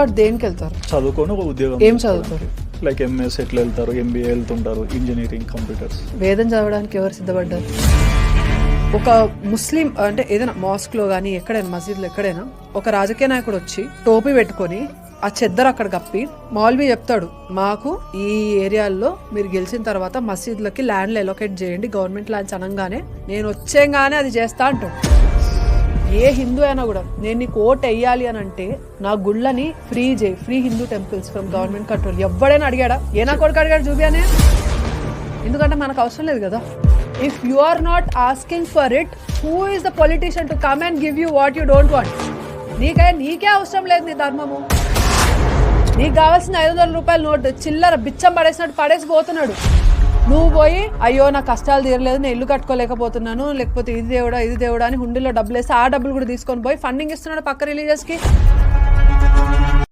దేనికి వెళ్తారు? చదువుకొని ఒక ఉద్యోగం ఏం చదువుతారు? లైక్ ఎంఎస్ ఎట్లా వెళ్తారు ఎంబీఏ వెళ్తుంటారు ఇంజనీరింగ్ కంప్యూటర్స్ వేదం చదవడానికి ఎవరు సిద్ధపడ్డారు? ఒక ముస్లిం అంటే ఏదైనా మాస్క్లో కానీ ఎక్కడైనా మసీద్లో ఎక్కడైనా ఒక రాజకీయ నాయకుడు వచ్చి టోపీ పెట్టుకొని ఆ చెద్దరు అక్కడ కప్పి మౌల్వీ చెప్తాడు మాకు ఈ ఏరియాల్లో మీరు గెలిచిన తర్వాత మసీదులకి ల్యాండ్లు ఎలొకేట్ చేయండి గవర్నమెంట్ ల్యాండ్స్ అనగానే నేను వచ్చేగానే అది చేస్తా అంటాడు. ఏ హిందూ అయినా కూడా నేను నీకు ఓట్ వేయాలి అని అంటే నా గుళ్ళని ఫ్రీ చేయి free Hindu temples from government control. ఎవడైనా అడిగాడా? ఏ నా కొడుకు అడిగాడు చూపియానే ఎందుకంటే మనకు అవసరం లేదు కదా. If you are not asking for it who is the politician to come and give you what you don't want నీకే నీకే అవసరం లేదు నీ ధర్మము. నీకు కావాల్సిన ఐదు వందల రూపాయల నోట్ చిల్లర బిచ్చం పడేసినట్టు పడేసి పోతున్నాడు. నువ్వు పోయి అయ్యో నా కష్టాలు తీరలేదు నేను ఇల్లు కట్టుకోలేకపోతున్నాను లేకపోతే ఇది దేవుడా ఇది దేవుడా అని హుండీలో డబ్బులు వేసి ఆ డబ్బులు కూడా తీసుకొని పోయి ఫండింగ్ ఇస్తున్నాడు పక్క రిలీజియస్కి